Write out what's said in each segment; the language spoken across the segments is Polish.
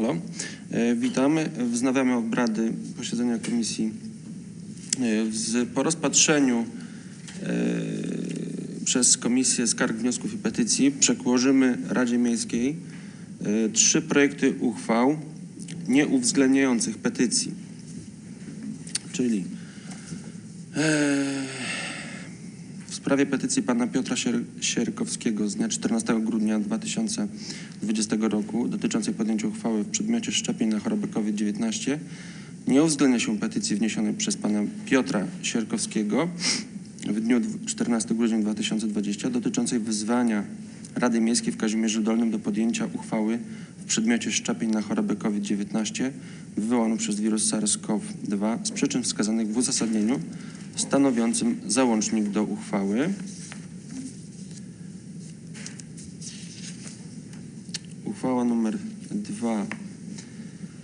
Halo. E, Witamy. Wznawiamy obrady posiedzenia komisji. E, Po rozpatrzeniu e, przez Komisję Skarg, Wniosków i Petycji przedłożymy Radzie Miejskiej trzy projekty uchwał nieuwzględniających petycji. Czyli sprawie petycji pana Piotra Sier- Sierkowskiego z dnia 14 grudnia 2020 roku dotyczącej podjęcia uchwały w przedmiocie szczepień na chorobę COVID-19 nie uwzględnia się petycji wniesionej przez pana Piotra Sierkowskiego w dniu dw- 14 grudnia 2020 dotyczącej wezwania Rady Miejskiej w Kazimierzu Dolnym do podjęcia uchwały w przedmiocie szczepień na chorobę COVID-19 wywołaną przez wirus SARS-CoV-2 z przyczyn wskazanych w uzasadnieniu stanowiącym załącznik do uchwały. Uchwała numer 2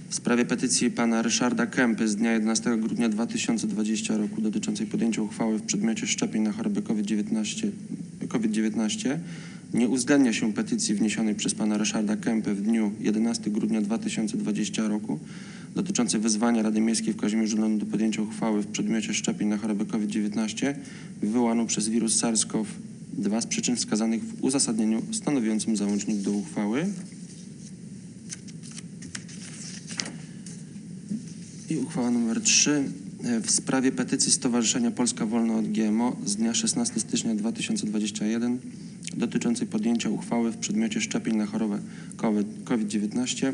w sprawie petycji pana Ryszarda Kępy z dnia 11 grudnia 2020 roku dotyczącej podjęcia uchwały w przedmiocie szczepień na chorobę COVID-19 COVID-19 nie uwzględnia się petycji wniesionej przez pana Ryszarda Kępy w dniu 11 grudnia 2020 roku dotyczącej wezwania Rady Miejskiej w Kazimierzu Dolnym do podjęcia uchwały w przedmiocie szczepień na chorobę COVID-19 wywołaną przez wirus SARS-CoV-2 z przyczyn wskazanych w uzasadnieniu stanowiącym załącznik do uchwały. I uchwała numer 3 w sprawie petycji Stowarzyszenia Polska Wolna od GMO z dnia 16 stycznia 2021 dotyczącej podjęcia uchwały w przedmiocie szczepień na chorobę COVID-19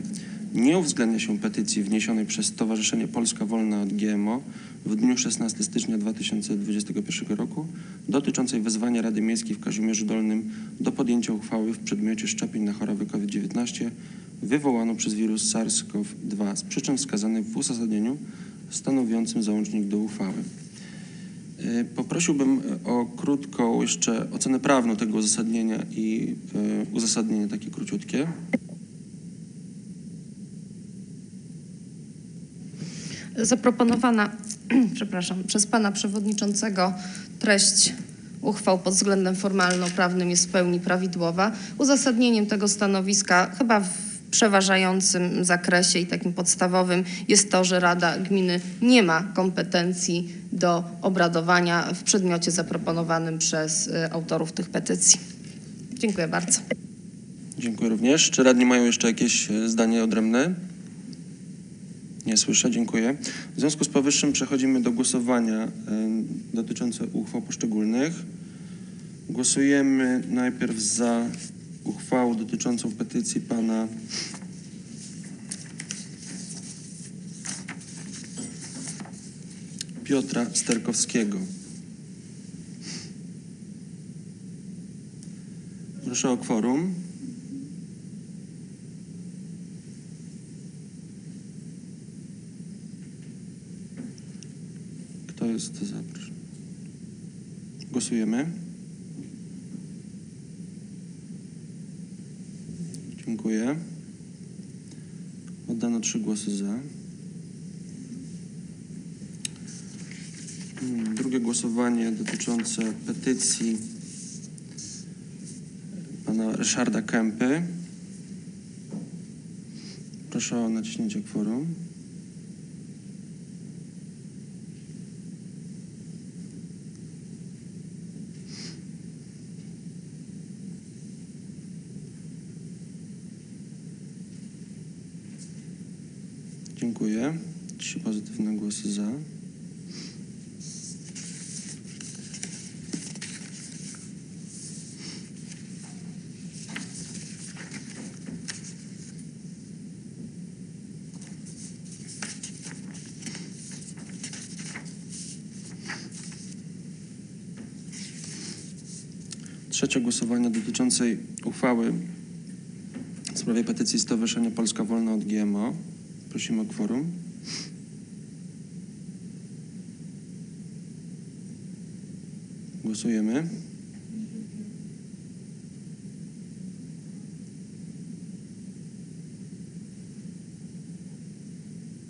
nie uwzględnia się petycji wniesionej przez Stowarzyszenie Polska Wolna od GMO w dniu 16 stycznia 2021 roku dotyczącej wezwania Rady Miejskiej w Kazimierzu Dolnym do podjęcia uchwały w przedmiocie szczepień na chorobę COVID-19 wywołaną przez wirus SARS-CoV-2 z przyczyn wskazanych w uzasadnieniu stanowiącym załącznik do uchwały. E, Poprosiłbym e, o krótką jeszcze ocenę prawną tego uzasadnienia i e, uzasadnienie takie króciutkie. Zaproponowana, przepraszam, przez pana przewodniczącego treść uchwał pod względem formalno-prawnym jest w pełni prawidłowa. Uzasadnieniem tego stanowiska chyba w przeważającym zakresie i takim podstawowym jest to, że Rada Gminy nie ma kompetencji do obradowania w przedmiocie zaproponowanym przez y, autorów tych petycji. Dziękuję bardzo. Dziękuję również. Czy radni mają jeszcze jakieś e, zdanie odrębne? Nie słyszę, dziękuję. W związku z powyższym przechodzimy do głosowania e, dotyczące uchwał poszczególnych. Głosujemy najpierw za uchwałą dotyczącą petycji pana Piotra Sterkowskiego. Proszę o kworum. Kto jest za? Głosujemy. Dziękuję. Oddano trzy głosy za. Mm, Drugie głosowanie dotyczące petycji pana Ryszarda Kępy. Proszę o naciśnięcie kworum. Dziękuję. Trzy pozytywne głosy za. Trzecie głosowanie dotyczącej uchwały w sprawie petycji Stowarzyszenia Polska Wolna od GMO. Prosimy o kworum. Głosujemy.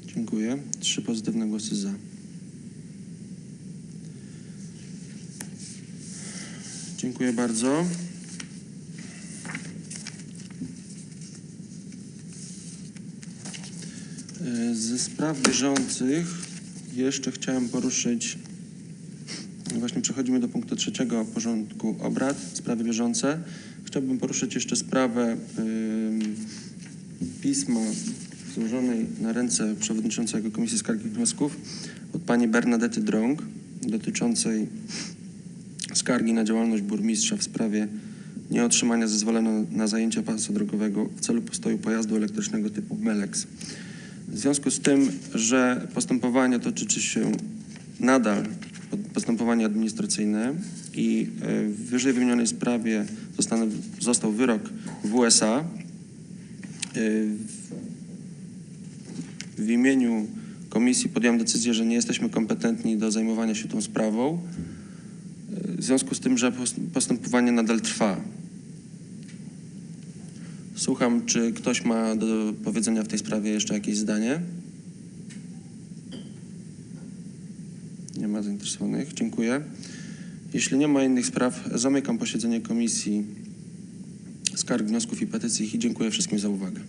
Dziękuję. Trzy pozytywne głosy za. Dziękuję bardzo. Ze spraw bieżących jeszcze chciałem poruszyć, właśnie przechodzimy do punktu trzeciego porządku obrad, sprawy bieżące. Chciałbym poruszyć jeszcze sprawę ym, pisma złożonej na ręce przewodniczącego Komisji Skargi i Wniosków od pani Bernadety Drąg dotyczącej skargi na działalność burmistrza w sprawie nieotrzymania zezwolenia na zajęcie pasa drogowego w celu postoju pojazdu elektrycznego typu Melex. W związku z tym, że postępowanie to tyczy się nadal postępowanie administracyjne i e, w wyżej wymienionej sprawie zostaną, został wyrok w USA, e, w imieniu komisji podjąłem decyzję, że nie jesteśmy kompetentni do zajmowania się tą sprawą. E, W związku z tym, że post- postępowanie nadal trwa. Słucham, czy ktoś ma do powiedzenia w tej sprawie jeszcze jakieś zdanie? Nie ma zainteresowanych. Dziękuję. Jeśli nie ma innych spraw, zamykam posiedzenie Komisji Skarg, Wniosków i Petycji i dziękuję wszystkim za uwagę.